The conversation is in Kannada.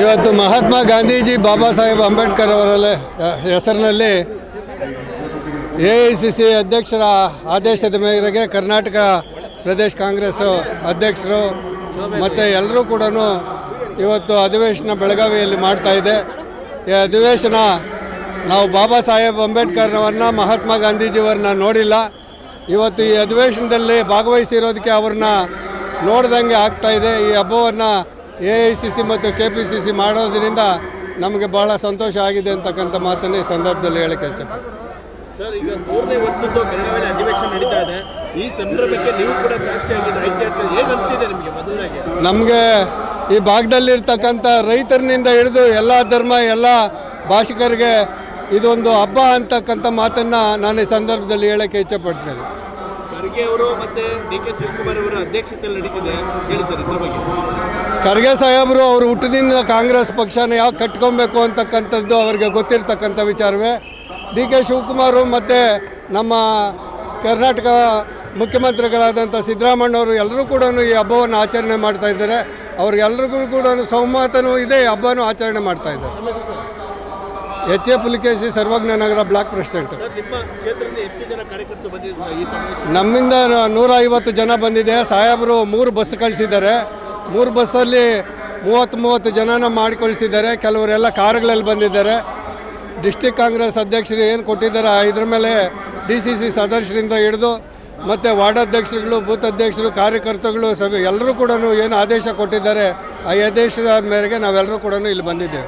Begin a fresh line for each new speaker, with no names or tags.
ಇವತ್ತು ಮಹಾತ್ಮ ಗಾಂಧೀಜಿ ಬಾಬಾ ಸಾಹೇಬ್ ಅಂಬೇಡ್ಕರ್ ಅವರ ಹೆಸರಿನಲ್ಲಿ ಎ ಐ ಸಿ ಸಿ ಅಧ್ಯಕ್ಷರ ಆದೇಶದ ಮೇರೆಗೆ ಕರ್ನಾಟಕ ಪ್ರದೇಶ್ ಕಾಂಗ್ರೆಸ್ ಅಧ್ಯಕ್ಷರು ಮತ್ತು ಎಲ್ಲರೂ ಕೂಡ ಇವತ್ತು ಅಧಿವೇಶನ ಬೆಳಗಾವಿಯಲ್ಲಿ ಮಾಡ್ತಾ ಇದೆ. ಈ ಅಧಿವೇಶನ ನಾವು ಬಾಬಾ ಸಾಹೇಬ್ ಅಂಬೇಡ್ಕರ್ನವ್ರನ್ನ ಮಹಾತ್ಮ ಗಾಂಧೀಜಿಯವ್ರನ್ನ ನೋಡಿಲ್ಲ. ಇವತ್ತು ಈ ಅಧಿವೇಶನದಲ್ಲಿ ಭಾಗವಹಿಸಿರೋದಕ್ಕೆ ಅವ್ರನ್ನ ನೋಡ್ದಂಗೆ ಆಗ್ತಾ ಇದೆ. ಈ ಹಬ್ಬವನ್ನು ಎ ಐ ಸಿ ಸಿ ಮತ್ತು ಕೆ ಪಿ ಸಿ ಸಿ ಮಾಡೋದ್ರಿಂದ ನಮಗೆ ಬಹಳ ಸಂತೋಷ ಆಗಿದೆ ಅಂತಕ್ಕಂಥ ಮಾತನ್ನೇ ಈ ಸಂದರ್ಭದಲ್ಲಿ ಹೇಳಕ್ಕೆ ಇಚ್ಛೆ
ಸರ್ ಈಗ ಮೂರನೇ ವರ್ಷದ್ದು ಬೆಳಗಾವಿಯಲ್ಲಿ ಅಧಿವೇಶನ ನಡೀತಾ ಇದೆ. ಈ ಸಂದರ್ಭಕ್ಕೆ ನೀವು ಕೂಡ ಸಾಕ್ಷಿಯಾಗಿದ್ದು ಐತಿಹಾಸಿಕ ಹೇಗೆ ಅನಿಸ್ತಿದೆ ನಿಮಗೆ ಮೊದಲನಾಗಿ?
ನಮಗೆ ಈ ಭಾಗದಲ್ಲಿರ್ತಕ್ಕಂಥ ರೈತರಿನಿಂದ ಹಿಡಿದು ಎಲ್ಲ ಧರ್ಮ ಎಲ್ಲ ಭಾಷಿಕರಿಗೆ ಇದೊಂದು ಹಬ್ಬ ಅಂತಕ್ಕಂಥ ಮಾತನ್ನು ನಾನು ಈ ಸಂದರ್ಭದಲ್ಲಿ ಹೇಳೋಕ್ಕೆ ಇಚ್ಛೆಪಡ್ತೇನೆ
ಖರ್ಗೆ ಅವರು ಮತ್ತೆ ಡಿ ಕೆ ಶಿವಕುಮಾರ್ ಅವರ ಅಧ್ಯಕ್ಷತೆಯಲ್ಲಿ ನಡೀತಿದೆ. ಹೇಳಿ ಸರ್ ಇದ್ರ ಬಗ್ಗೆ.
ಖರ್ಗೆ ಸಾಹೇಬರು ಅವರು ಹುಟ್ಟಿದಿಂದ ಕಾಂಗ್ರೆಸ್ ಪಕ್ಷನ ಯಾವ ಕಟ್ಕೊಬೇಕು ಅಂತಕ್ಕಂಥದ್ದು ಅವರಿಗೆ ಗೊತ್ತಿರ್ತಕ್ಕಂಥ ವಿಚಾರವೇ. ಡಿ ಕೆ ಶಿವಕುಮಾರು ಮತ್ತು ನಮ್ಮ ಕರ್ನಾಟಕ ಮುಖ್ಯಮಂತ್ರಿಗಳಾದಂಥ ಸಿದ್ದರಾಮಣ್ಣವರು ಎಲ್ಲರೂ ಕೂಡ ಈ ಹಬ್ಬವನ್ನು ಆಚರಣೆ ಮಾಡ್ತಾ ಇದ್ದಾರೆ. ಅವ್ರಿಗೆಲ್ಲರಿಗೂ ಕೂಡ ಸೌಮತನೂ ಇದೆ ಈ ಹಬ್ಬನೂ ಆಚರಣೆ ಮಾಡ್ತಾ ಇದ್ದಾರೆ. H A Pulikeshi Sarvajna Nagar block president. ನಮ್ಮಿಂದ ನೂರ ಐವತ್ತು ಜನ ಬಂದಿದೆ. ಸಾಹೇಬರು ಮೂರು ಬಸ್ ಕಳಿಸಿದ್ದಾರೆ. ಮೂರು ಬಸ್ಸಲ್ಲಿ ಮೂವತ್ತು ಮೂವತ್ತು ಜನನ ಮಾಡಿಕೊಳಿಸಿದ್ದಾರೆ. ಕೆಲವರೆಲ್ಲ ಕಾರುಗಳಲ್ಲಿ ಬಂದಿದ್ದಾರೆ. ಡಿಸ್ಟಿಕ್ ಕಾಂಗ್ರೆಸ್ ಅಧ್ಯಕ್ಷರು ಏನು ಕೊಟ್ಟಿದ್ದಾರೆ, ಇದ್ರ ಮೇಲೆ ಡಿ ಸಿ ಸಿ ಸದಸ್ಯರಿಂದ ಹಿಡಿದು ಮತ್ತು ವಾರ್ಡಾಧ್ಯಕ್ಷರುಗಳು ಬೂತ್ ಅಧ್ಯಕ್ಷರು, ಕಾರ್ಯಕರ್ತರುಗಳು ಸಭೆ, ಎಲ್ಲರೂ ಕೂಡ ಏನು ಆದೇಶ ಕೊಟ್ಟಿದ್ದಾರೆ, ಆ ಆದೇಶದ ಮೇರೆಗೆ ನಾವೆಲ್ಲರೂ ಕೂಡ ಇಲ್ಲಿ ಬಂದಿದ್ದೇವೆ.